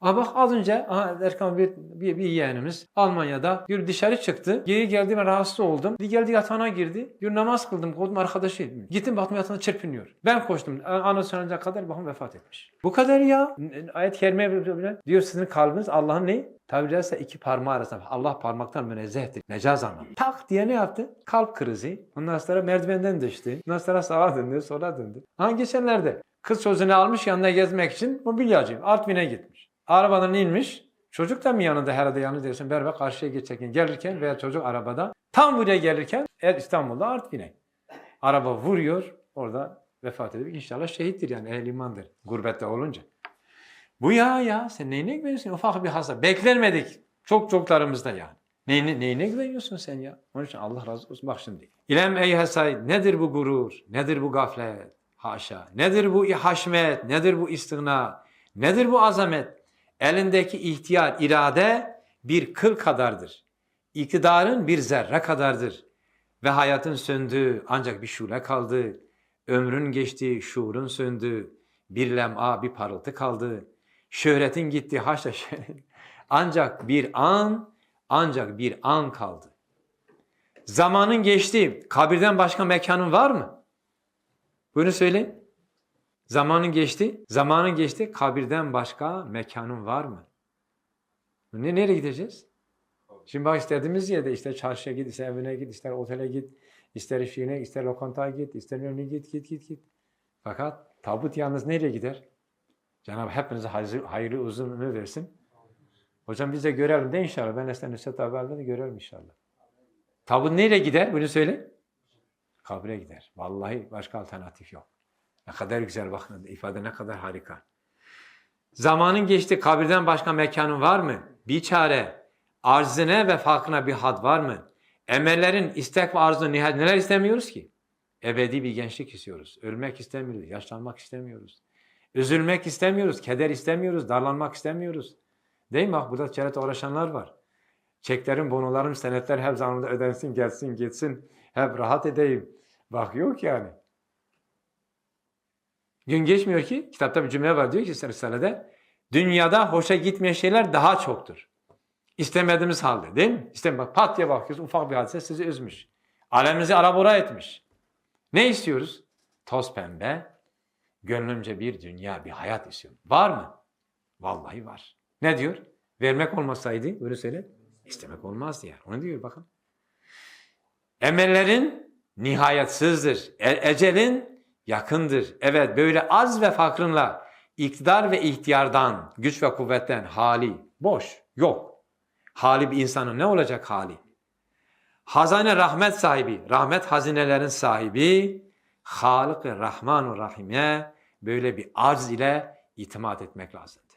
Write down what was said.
Aa bak az önce aha Erkan bir, bir, bir yeğenimiz Almanya'da bir dışarı çıktı. Geri geldiğimde rahatsız oldum. Bir geldi yatağına girdi. Bir namaz kıldım. Koydum arkadaşı. Gittim baktım yatağında çırpınıyor. Ben koştum. Ana sönecek kadar bakın vefat etmiş. Bu kadar ya. Ayet-i kerime diyor sizin kalbiniz Allah'ın ne? Tabiri caizse iki parmağı arasında. Allah parmaktan münezzehtir. Mecaz anlamı. Tak diye ne yaptı? Kalp krizi. Ondan sonra merdivenden düştü. Ondan sonra sağa döndü, sola döndü. Ha geçenlerde kız sözünü almış yanına gezmek için mobilyacı. Artvin'e gitmiş. Arabadan inmiş. Çocuk da mı yanında herhalde yanında diyorsun. Beraber karşıya geçerken gelirken veya çocuk arabada tam buraya gelirken İstanbul'da Artvin'e. Araba vuruyor. Orada vefat edip inşallah şehittir yani ehl imandır. Gurbette olunca. Bu ya ya sen neyine güveniyorsun? Ufak bir hasta. Beklenmedik. Çok çoklarımızda yani. Neyine, neyine güveniyorsun sen ya? Onun için Allah razı olsun. Bak şimdi. İlem ey hasay nedir bu gurur? Nedir bu gaflet? Haşa. Nedir bu haşmet? Nedir bu istigna? Nedir bu azamet? Elindeki ihtiyar, irade bir kıl kadardır. İktidarın bir zerre kadardır. Ve hayatın söndüğü ancak bir şule kaldı. Ömrün geçti, şuurun söndü. Bir lem'a, bir parıltı kaldı. Şöhretin gitti, haşa şöhret. Ancak bir an, ancak bir an kaldı. Zamanın geçti, kabirden başka mekanın var mı? Bunu söyleyin. Zamanın geçti, zamanın geçti, kabirden başka mekanın var mı? Ne, nereye gideceğiz? Şimdi bak istediğimiz yerde işte çarşıya git, ister evine git, ister otele git, ister işine, ister lokantaya git, ister önüne git, git, git, git. Fakat tabut yalnız nereye gider? Cenab-ı hepinize hayırlı, uzun ömür versin. Hocam biz de görelim de inşallah. Ben Esen Nusret abi de görelim inşallah. Tabut nereye gider? Bunu söyle. Kabre gider. Vallahi başka alternatif yok. Ne kadar güzel bakın ifade ne kadar harika. Zamanın geçti kabirden başka mekanın var mı? Bir çare. Arzine ve farkına bir had var mı? Emellerin istek ve arzu nihayet neler istemiyoruz ki? Ebedi bir gençlik istiyoruz. Ölmek istemiyoruz. Yaşlanmak istemiyoruz. Üzülmek istemiyoruz. Keder istemiyoruz. Darlanmak istemiyoruz. Değil mi? Bak burada ticarete uğraşanlar var. Çeklerim, bonolarım, senetler hep zamanında ödensin, gelsin, gitsin. Hep rahat edeyim. Bak yok yani. Gün geçmiyor ki, kitapta bir cümle var diyor ki Risale'de, dünyada hoşa gitmeyen şeyler daha çoktur. İstemediğimiz halde değil mi? İstem bak pat diye bakıyorsun ufak bir hadise sizi üzmüş. Alemimizi arabora etmiş. Ne istiyoruz? Toz pembe, gönlümce bir dünya, bir hayat istiyorum. Var mı? Vallahi var. Ne diyor? Vermek olmasaydı, böyle söyle, istemek olmazdı yani. Onu diyor bakın. Emellerin nihayetsizdir. E- ecelin yakındır. Evet böyle az ve fakrınla iktidar ve ihtiyardan, güç ve kuvvetten hali boş, yok. Hali bir insanın ne olacak hali? Hazane rahmet sahibi, rahmet hazinelerin sahibi, Halık-ı Rahman-ı Rahim'e böyle bir arz ile itimat etmek lazımdır.